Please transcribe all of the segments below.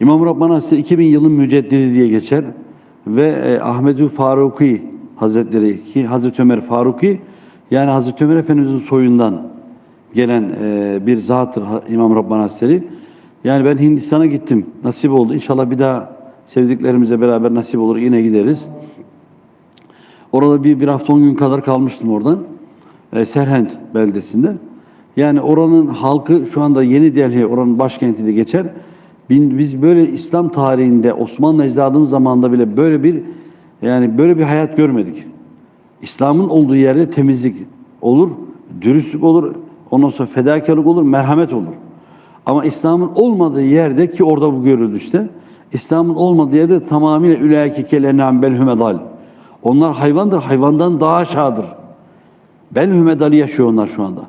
İmam Rabbani Hazretleri 2000 yılın müceddidi diye geçer ve e, Ahmetü Faruki Hazretleri ki Hazreti Ömer Faruki yani Hazreti Ömer Efendimizin soyundan gelen e, bir zattır İmam Rabbani Hazretleri. Yani ben Hindistan'a gittim. Nasip oldu. İnşallah bir daha sevdiklerimize beraber nasip olur. Yine gideriz. Orada bir, bir hafta on gün kadar kalmıştım oradan. E, Serhent beldesinde. Yani oranın halkı şu anda Yeni Delhi oranın başkenti de geçer. Biz böyle İslam tarihinde Osmanlı ecdadımız zamanında bile böyle bir yani böyle bir hayat görmedik. İslam'ın olduğu yerde temizlik olur, dürüstlük olur, ondan sonra fedakarlık olur, merhamet olur. Ama İslam'ın olmadığı yerde ki orada bu görüldü işte. İslam'ın olmadığı yerde tamamıyla ülâki kelenâm belhümedal. Onlar hayvandır, hayvandan daha aşağıdır. Belhümedali yaşıyor onlar şu anda.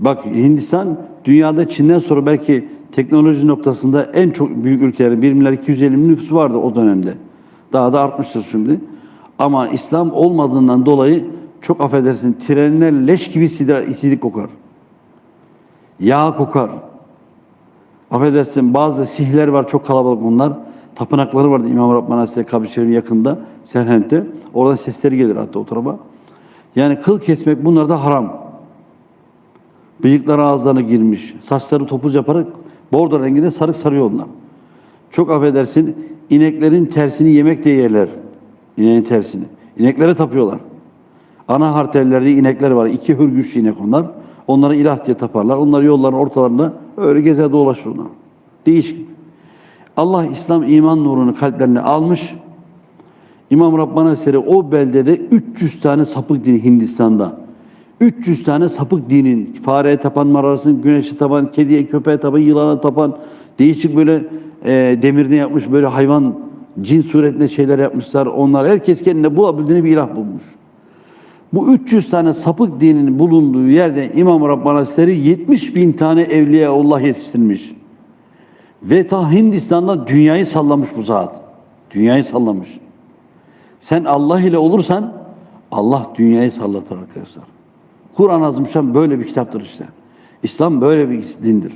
Bak Hindistan dünyada Çin'den sonra belki teknoloji noktasında en çok büyük ülkelerin 1 milyar 250 bin nüfusu vardı o dönemde. Daha da artmıştır şimdi. Ama İslam olmadığından dolayı çok affedersin trenler leş gibi sidik, sidik kokar. Yağ kokar. Affedersin bazı sihler var çok kalabalık onlar. Tapınakları vardı İmam Hazretleri kabri şerifin yakında Serhent'te. Oradan sesleri gelir hatta o tarafa. Yani kıl kesmek bunlar da haram. Bıyıkları ağızlarına girmiş. Saçları topuz yaparak bordo renginde sarık sarıyor onlar. Çok affedersin ineklerin tersini yemek de yerler. İneğin tersini. İneklere tapıyorlar. Ana hartellerde inekler var. İki hürgüç inek onlar. Onlara ilah diye taparlar. Onlar yolların ortalarında öyle gezer dolaşır onlar. Değişik. Allah İslam iman nurunu kalplerine almış. İmam Rabbani Hazretleri o beldede 300 tane sapık din Hindistan'da. 300 tane sapık dinin fareye tapanlar arasında güneşe tapan, kediye, köpeğe tapan, yılana tapan değişik böyle e, demirden yapmış böyle hayvan cin suretinde şeyler yapmışlar. Onlar herkes kendine bulabildiğini bir ilah bulmuş. Bu 300 tane sapık dinin bulunduğu yerde İmam Rabbani Hazretleri 70 bin tane evliyaullah yetiştirmiş. Ve ta Hindistan'da dünyayı sallamış bu zat. Dünyayı sallamış. Sen Allah ile olursan Allah dünyayı sallatır arkadaşlar. Kur'an-ı Azimüşşan böyle bir kitaptır işte. İslam böyle bir dindir.